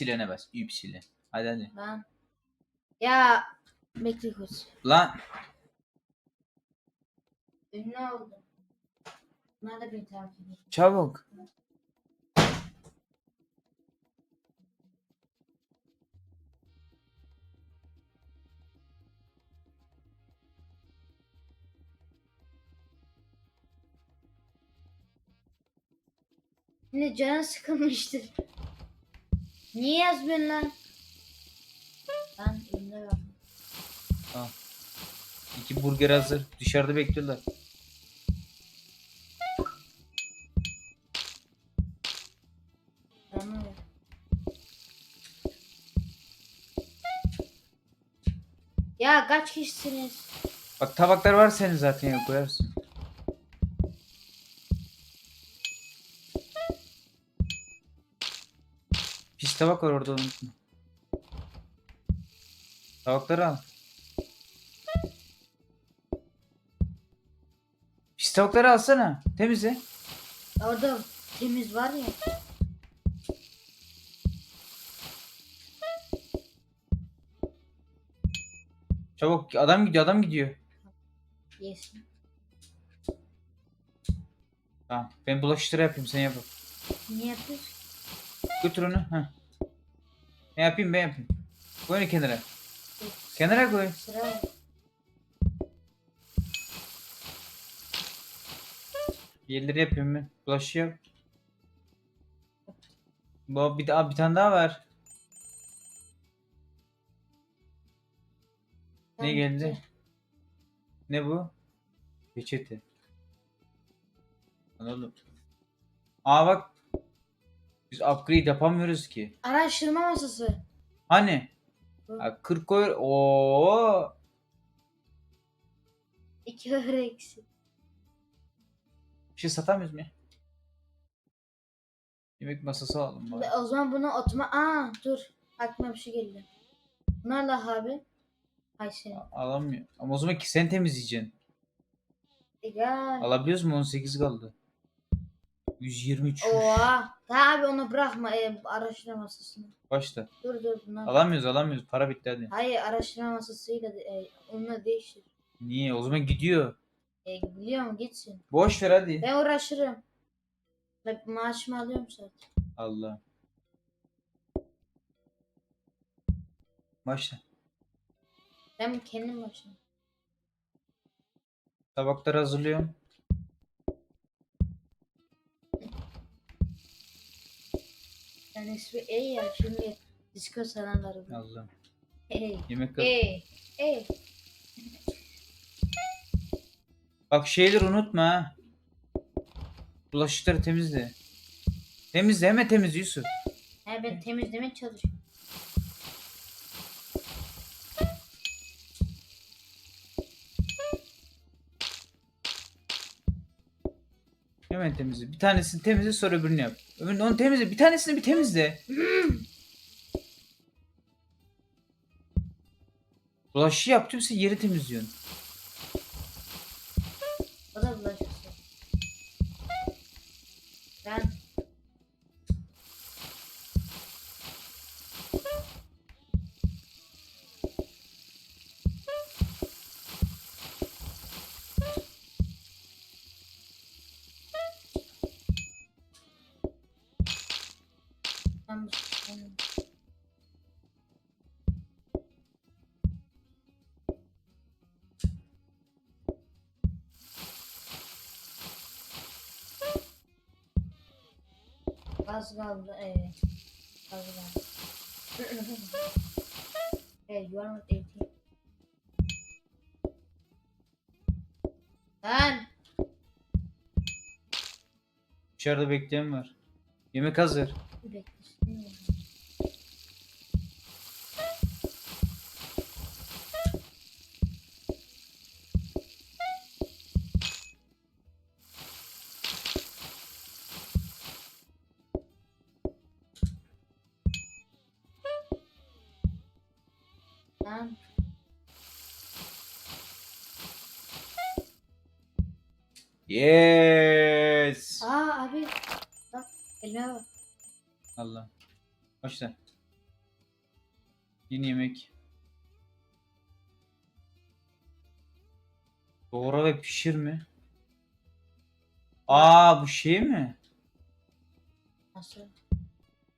Ypsilen'e bas. Ypsilen. Hadi hadi. Lan. Ya bekle koç. Lan Ünlü oldum. Bunlar da beni takip ediyor. çabuk. Şimdi canın sıkılmıştır. Niye yazmıyorsun lan? Lan ünlü var. Al. İki burger hazır. Dışarıda bekliyorlar. Tamam. Ya kaç kişisiniz? Bak tabaklar var senin zaten ya koyarsın. Tabak var orada unutma. Tabakları al. Pis tabakları alsana. Temizle. Orada temiz var ya. Çabuk adam gidiyor adam gidiyor. Yesin. Tamam ben bulaşıkları yapayım sen yap. Niye yapıyorsun? Götür onu. Heh. Ne yapayım ben yapayım. Koy onu kenara. Kenara koy. Sıra. Yerleri yapıyorum ben. Bulaşığı yap. Bu bir, daha, bir tane daha var. Ne geldi? Ne bu? Peçete. Oğlum. Aa bak. Biz upgrade yapamıyoruz ki. Araştırma masası. Hani? Ha, 40 koy. Oo. İki öre eksik. Bir şey satamıyoruz mu ya? Yemek masası alalım bari. Ve O zaman bunu otoma... Aa dur. Aklıma bir şey geldi. Bunlar da abi. Ay senin. Alamıyor. Ama o zaman ki sen temizleyeceksin. Egal. Alabiliyoruz mu? 18 kaldı. 123. Oha. Daha abi onu bırakma e, araştırma masasını. Başla. Dur dur bunlar. Alamıyoruz alamıyoruz. Para bitti hadi. Hayır araştırma masasıyla de- e, onunla değiştir. Niye? O zaman gidiyor. E, biliyorum gitsin. Boş ver hadi. Ben uğraşırım. Ben maaşımı alıyorum zaten. Allah. Başla. Ben kendim başlarım. Tabakları hazırlıyorum. Yani ismi E ya şimdi disco sananları. bu. Allah. E. Yemek hazır. E. E. Bak şeyleri unutma ha. Bulaşıkları temizle. Temizle hemen temizle Yusuf. Ha, ben temizlemeye çalışıyorum. Hemen temizle. Bir tanesini temizle sonra öbürünü yap. Öbürünü onu temizle. Bir tanesini bir temizle. Bulaşığı yap tümse yeri temizliyorsun. O da. Az kaldı. Evet. Az kaldı. hey, you are not 18. Lan! Dışarıda bekleyen var. Yemek hazır. Beklesin. Yes. Aa abi. Bak elime bak. Allah. Başla. Yeni yemek. Doğra ve pişir mi? Aa bu şey mi? Nasıl?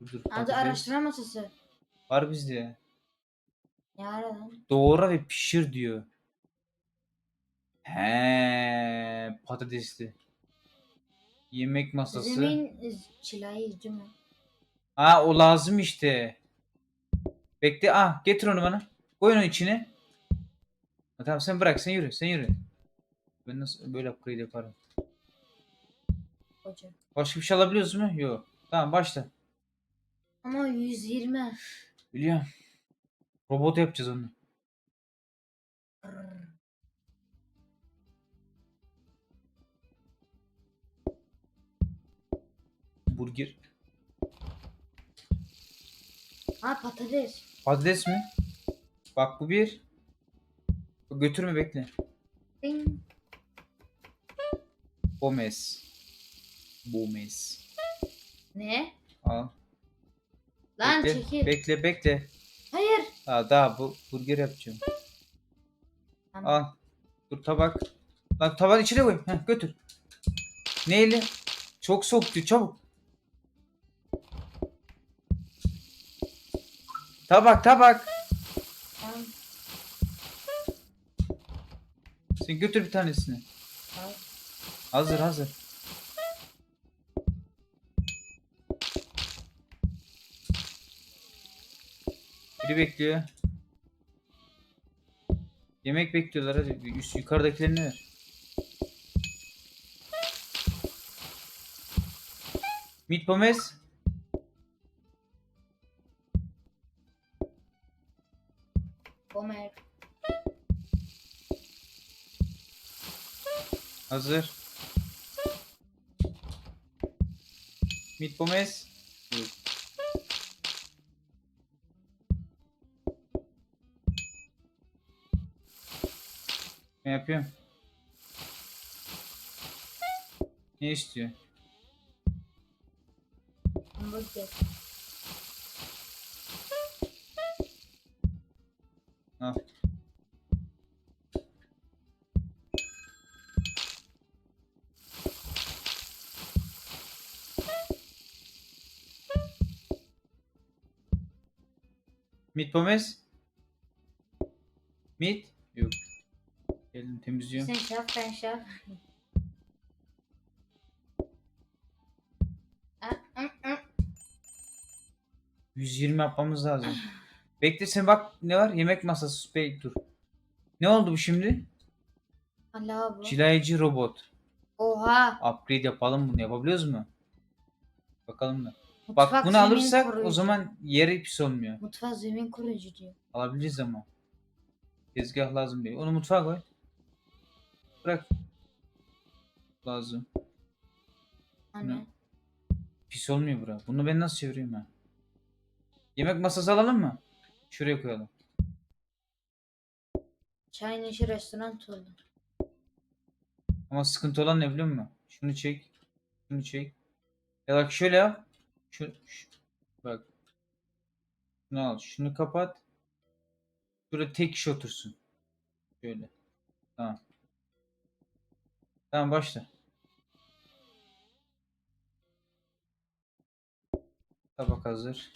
Dur, dur, Adı patates. araştırma masası. Var bizde. Ne ara lan? Doğra ve pişir diyor. He, patatesli. Yemek masası. Zemin çilayı mi? Ha o lazım işte. Bekle. Ah getir onu bana. Koy onu içine. Ha, tamam sen bırak sen yürü sen yürü. Ben nasıl böyle upgrade yaparım. Hoca. Başka bir şey alabiliyoruz mu? Yok. Tamam başla. Ama 120. Biliyorum. Robot yapacağız onu. Brrr. Burger. Ha patates. Patates mi? Bak bu bir. Götürme bekle. Ding. Gomez. Gomez. Ne? Al. Lan bekle, çekil. bekle bekle. Hayır. Ha daha bu burger yapacağım. Tamam. Al. Dur tabak. Lan tabağın içine koy. Heh, götür. Neyle? Çok soğuk diyor çabuk. Tabak tabak. Tamam. Sen götür bir tanesini. Hazır hazır. Biri bekliyor. Yemek bekliyorlar hadi. Üst yukarıdakilerini ver. Meat pommes. Hazır. Meat pommes. Yok. Ne yapıyorum? Ne istiyor? Hamburger. Al. Meat pommes? Meat? Yok. Geldim temizliyorum. Sen yap ben. Ah, ah, ah. 120 yapmamız lazım. Bekle sen bak ne var? Yemek masası. Bey dur. Ne oldu bu şimdi? Allah bu. Cilayıcı robot. Oha. Upgrade yapalım bunu. Yapabiliyoruz mu? Bakalım da. Bak Mutfak bunu zemin alırsak o koruyucu. zaman yeri pis olmuyor. Mutfak zemin koruyucu diyor. Alabiliriz ama. Tezgah lazım değil. Onu mutfağa koy. Bırak. Lazım. Hani. Pis olmuyor bura. Bunu ben nasıl çevireyim ha? Yemek masası alalım mı? Şuraya koyalım. Çayın işi restoran oldu. Ama sıkıntı olan ne biliyor musun? Şunu çek. Şunu çek. Ya bak şöyle yap. Şu, şu- bak. Şunu al. Şunu kapat. Şurada tek kişi otursun. Şöyle. Tamam. Tamam başla. Tabak hazır.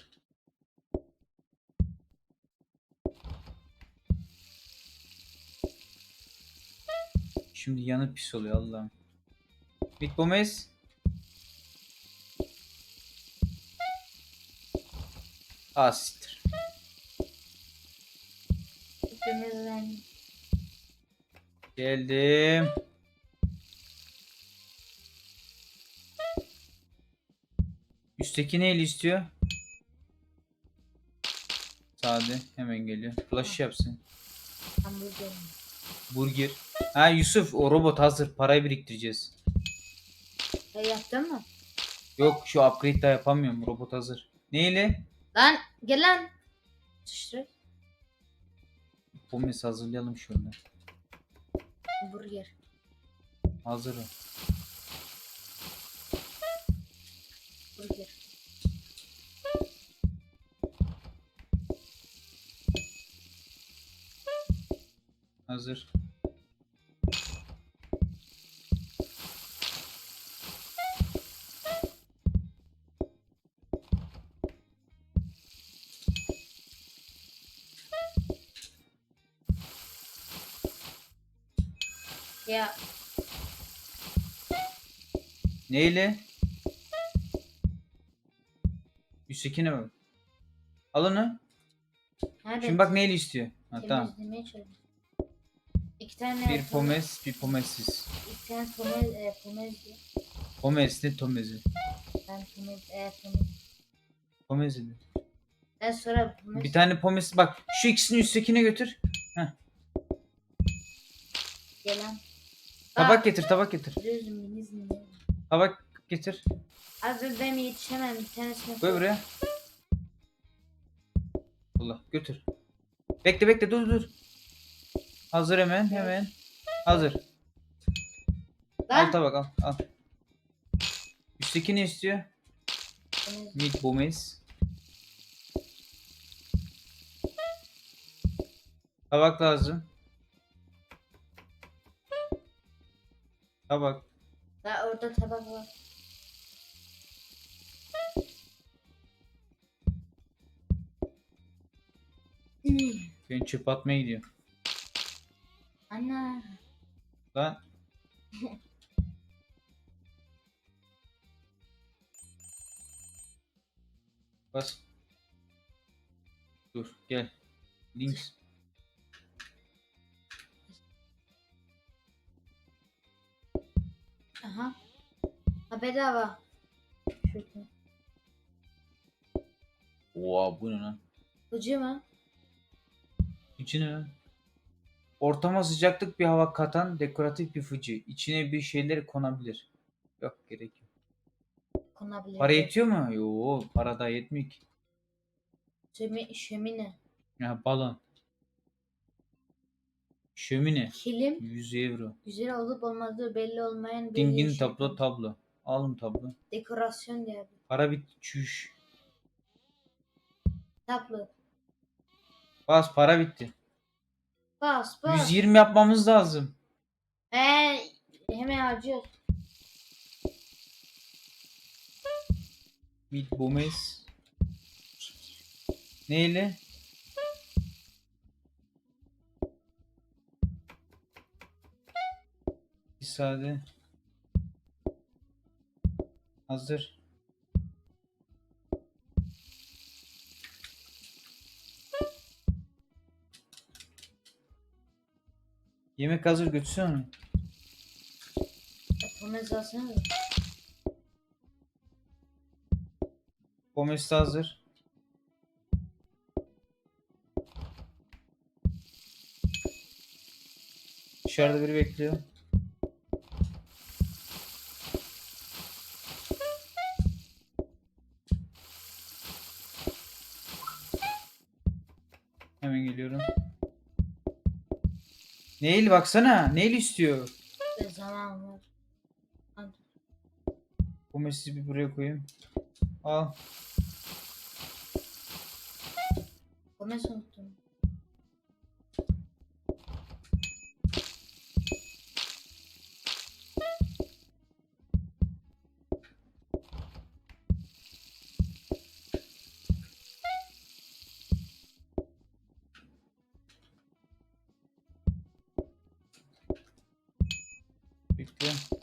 Şimdi yanıp pis oluyor Allah'ım. Big Gomez. Hepimizden. Geldim. Üstteki neyle istiyor? Sade hemen geliyor. Flash yapsın. Hamburger. Burger. Ha Yusuf o robot hazır. Parayı biriktireceğiz. E yaptın mı? Yok şu upgrade daha yapamıyorum. Robot hazır. Neyle? Lan gel lan. Sıçtı. Pomis hazırlayalım şöyle. Burger. Hazırım. Burger. Hazır. Ya Neyle? 102 ne bak. Al onu. nerede? Şimdi bak neyle istiyor. Ha, tamam. Temizlemeye çalışıyorum. İki tane Bir pomez. pomes, bir pomesiz. İki tane pomez, e, pomez diyor. Pomes ne tomezi? Ben pomez, e, pomez. Pomezi mi? Ben sonra pomez. Bir tane pomes bak şu ikisini üsttekine götür. Gelen. Tabak getir tabak getir. Zinliyor. Tabak getir. Abi ben yetişemem bir tanesine. Koy buraya. Allah götür. Bekle bekle dur dur. Hazır hemen hemen. Hazır. Al Lan. tabak al al. Üstteki ne istiyor? Mid pomes. Tabak lazım. Tabak. Daha orada tabak var. Ben çöp atmaya gidiyorum. Ana. Lan. Bas. Dur gel. Links. Aha. Ha bedava. Şurada. Oha bu ne lan? Ucu mu? İçine Ortama sıcaklık bir hava katan dekoratif bir fıcı. İçine bir şeyler konabilir. Yok gerek yok. Konabilir. Para yetiyor mu? Yo para da yetmiyor ki. Şömi, şömine. Ya balon. Şömine. Kilim. 100 euro. Güzel olup olmadığı belli olmayan bir Dingin şey. tablo tablo. Alın tablo. Dekorasyon diye. bir Para bit çüş. Tablo. Bas para bitti. Bas bas. 120 yapmamız lazım. He, hemen harcıyoruz. Mid Gomez. Neyle? Bir sade. Hazır. Yemek hazır götürsene onu. Pomez alsana de hazır. Dışarıda biri bekliyor. Neil baksana. Neil istiyor. Zaman var. Hadi. Gomez'i bir buraya koyayım. Al. Pomez unuttum.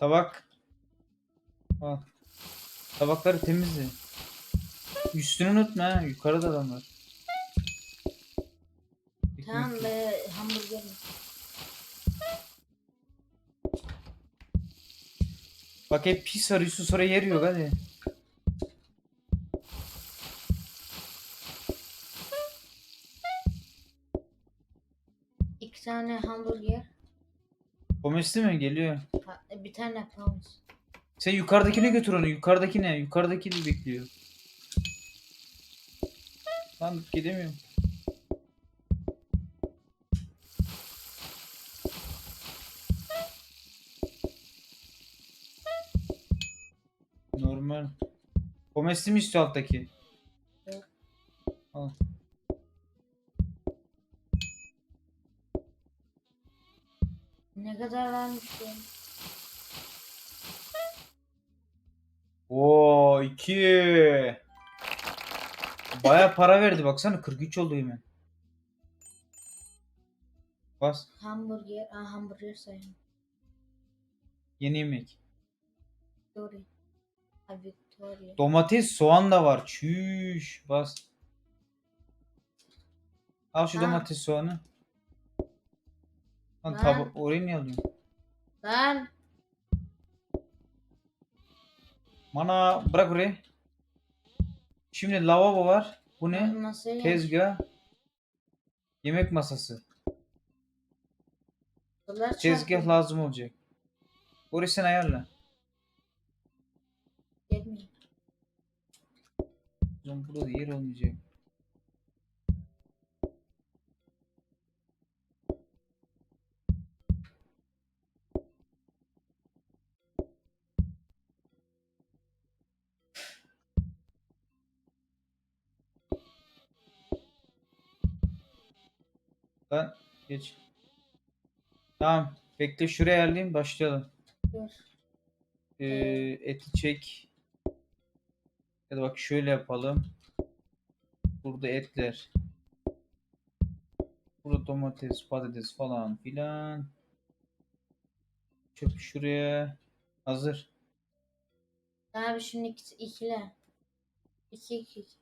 Tabak. Al. Tabakları temizle. Üstünü unutma ha. Yukarıda adamlar. Tamam be hamburger? Bak hep pis arıyorsun sonra yer yok hadi. İki tane hamburger. Komesti mi? Geliyor. Bir tane pound. Sen yukarıdakine götür onu. Yukarıdakine. Yukarıdaki de bekliyor. Lan gidemiyorum. Normal. Komesti mi istiyor alttaki? Evet. Al. Ne kadar varmış Baya para verdi baksana 43 oldu hemen. Bas Hamburger. Aa hamburger sayın. yeni yemek. Victoria. Ha Victoria. Domates soğan da var. Çüş bas. Al şu Ha. domates soğanı. Lan tabi orayı niye alıyorsun? Lan. Bana bırak orayı. Şimdi lavabo var. Bu ne? Masayı Tezgah. Yemek masası. Dolar Tezgah çarpı. lazım olacak. Orayı sen ayarla. Gelmiyor. Zaman burada yer olmayacak. Lan geç. Tamam. Bekle şuraya ayarlayayım başlayalım. Dur. Ee, eti çek. Ya da bak şöyle yapalım. Burada etler. Burada domates, patates falan filan. Çöp şuraya. Hazır. Abi şimdi iki, ikile. İki iki. iki.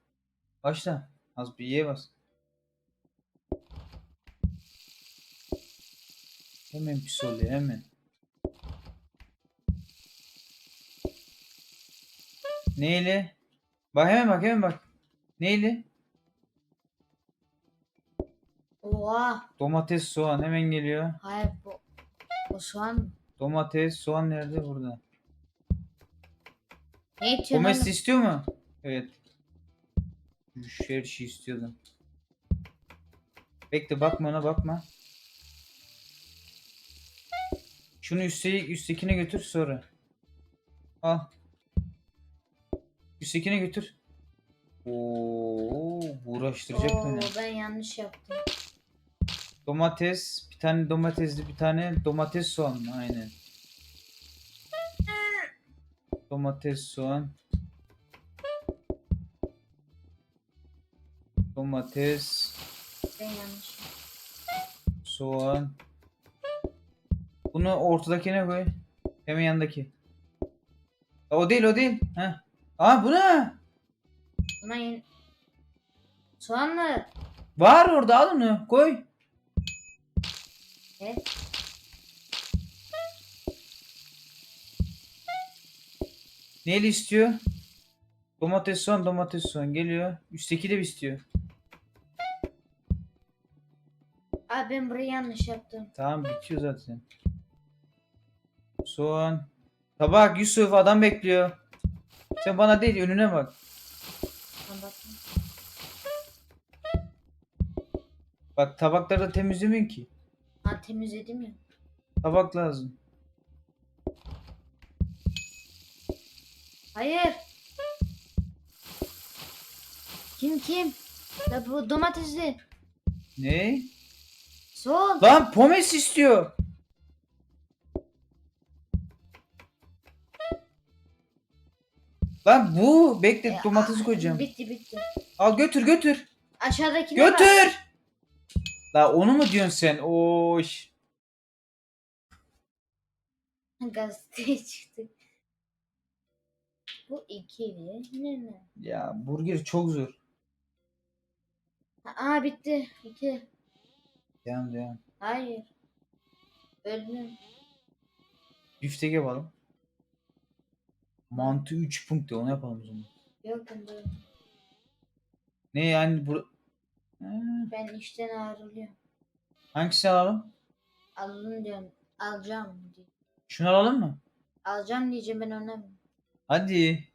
Başla. Az bir iyiye bas. Hemen pis oluyor hemen. Neyle? Bak hemen bak hemen bak. Neyle? Oha. Domates, soğan hemen geliyor. Hayır bu. Bu soğan? Domates, soğan nerede? Burada. Ne itiyorsun Domates istiyor mu? Evet. Her şeyi istiyordum. Bekle bakma ona bakma. Şunu üstte, üsttekine götür sonra. Al. Üsttekine götür. Oo, uğraştıracak Oo, beni. ben yanlış yaptım. Domates, bir tane domatesli, bir tane domates soğan mı? Aynen. Domates, soğan. Domates, Ben yanlış soğan. Bunu ortadakine koy. Hemen yanındaki. Ya O değil, o değil. Heh. Aa bu ne? Buna yeni... Soğan mı? Var orada al onu koy. Evet. Neyle istiyor? Domates soğan domates soğan geliyor. Üstteki de istiyor? Abi ben burayı yanlış yaptım. Tamam bitiyor zaten. Soğan. Tabak Yusuf adam bekliyor. Sen bana değil önüne bak. Bak tabakları da temizlemiyorsun ki. Ha temizledim ya. Tabak lazım. Hayır. Kim kim? Ya bu domatesli. Ne? Sol. Lan pomes istiyor. Lan bu. Bekle E, domatesi koyacağım. Bitti bitti. Al götür götür. Aşağıdakine bak. Götür. La onu mu diyorsun sen? Oş. Gazeteye çıktı. Bu ikili. Ne ne? Ya burger çok zor. Aa bitti. İki. Devam devam. Hayır. Öldüm. Biftek yapalım. Mantı 3 punkt onu yapalım o zaman. Yok böyle. Ne yani bu... Ben işten ayrılıyorum. Hangisini alalım? Alın diyorum. Alacağım diye. Şunu alalım mı? Alacağım diyeceğim ben oynamıyorum. Hadi.